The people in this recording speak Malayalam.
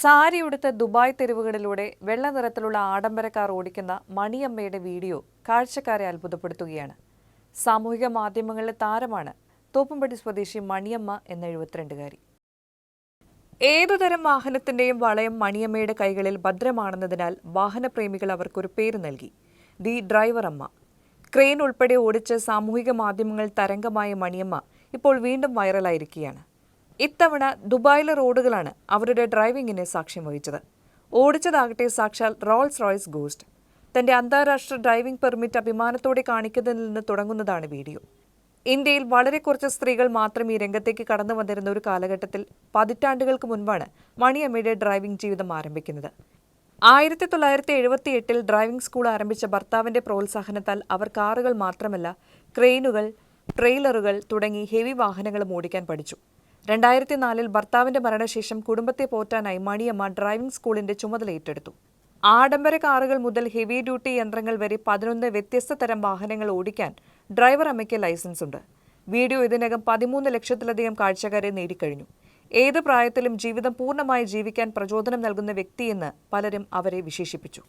സാരി ഉടുത്ത് ദുബായ് തെരുവുകളിലൂടെ വെള്ള നിറത്തിലുള്ള ആഡംബരക്കാർ കാർ ഓടിക്കുന്ന മണിയമ്മയുടെ വീഡിയോ കാഴ്ചക്കാരെ അത്ഭുതപ്പെടുത്തുകയാണ്. സാമൂഹിക മാധ്യമങ്ങളിലെ താരമാണ് തോപ്പുംപടി സ്വദേശി മണിയമ്മ എന്ന എഴുപത്തിരണ്ടുകാരി. ഏതുതരം വാഹനത്തിന്റെയും വളയം മണിയമ്മയുടെ കൈകളിൽ ഭദ്രമാണെന്നതിനാൽ വാഹനപ്രേമികൾ അവർക്കൊരു പേര് നൽകി. ദി ഡ്രൈവർ അമ്മ. ക്രെയിൻ ഉൾപ്പെടെ ഓടിച്ച് സാമൂഹിക മാധ്യമങ്ങൾ തരംഗമായ മണിയമ്മ ഇപ്പോൾ വീണ്ടും വൈറലായിരിക്കുകയാണ്. ഇത്തവണ ദുബായിലെ റോഡുകളാണ് അവരുടെ ഡ്രൈവിംഗിന് സാക്ഷ്യം വഹിച്ചത്. ഓടിച്ചതാകട്ടെ സാക്ഷാൽ റോൾസ് റോയ്സ് ഗോസ്റ്റ്. തന്റെ അന്താരാഷ്ട്ര ഡ്രൈവിംഗ് പെർമിറ്റ് അഭിമാനത്തോടെ കാണിക്കുന്നതിൽ നിന്ന് തുടങ്ങുന്നതാണ് വീഡിയോ. ഇന്ത്യയിൽ വളരെ കുറച്ച് സ്ത്രീകൾ മാത്രം ഈ രംഗത്തേക്ക് കടന്നു വന്നിരുന്ന ഒരു കാലഘട്ടത്തിൽ പതിറ്റാണ്ടുകൾക്ക് മുൻപാണ് മണിയമ്മയുടെ ഡ്രൈവിംഗ് ജീവിതം ആരംഭിക്കുന്നത്. ആയിരത്തി തൊള്ളായിരത്തി എഴുപത്തി എട്ടിൽ ഡ്രൈവിംഗ് സ്കൂൾ ആരംഭിച്ച ഭർത്താവിന്റെ പ്രോത്സാഹനത്താൽ അവർ കാറുകൾ മാത്രമല്ല ക്രെയിനുകൾ ട്രെയിലറുകൾ തുടങ്ങി ഹെവി വാഹനങ്ങളും ഓടിക്കാൻ പഠിച്ചു. രണ്ടായിരത്തി നാലിൽ ഭർത്താവിന്റെ മരണശേഷം കുടുംബത്തെ പോറ്റാനായി മണിയമ്മ ഡ്രൈവിംഗ് സ്കൂളിന്റെ ചുമതല ഏറ്റെടുത്തു. ആഡംബര കാറുകൾ മുതൽ ഹെവി ഡ്യൂട്ടി യന്ത്രങ്ങൾ വരെ പതിനൊന്ന് വ്യത്യസ്ത തരം വാഹനങ്ങൾ ഓടിക്കാൻ ഡ്രൈവർ അമ്മയ്ക്ക് ലൈസൻസ് ഉണ്ട്. വീഡിയോ ഇതിനകം പതിമൂന്ന് ലക്ഷത്തിലധികം കാഴ്ചക്കാരെ നേടിക്കഴിഞ്ഞു. ഏത് പ്രായത്തിലും ജീവിതം പൂർണമായി ജീവിക്കാൻ പ്രചോദനം നൽകുന്ന വ്യക്തിയെന്ന് പലരും അവരെ വിശേഷിപ്പിച്ചു.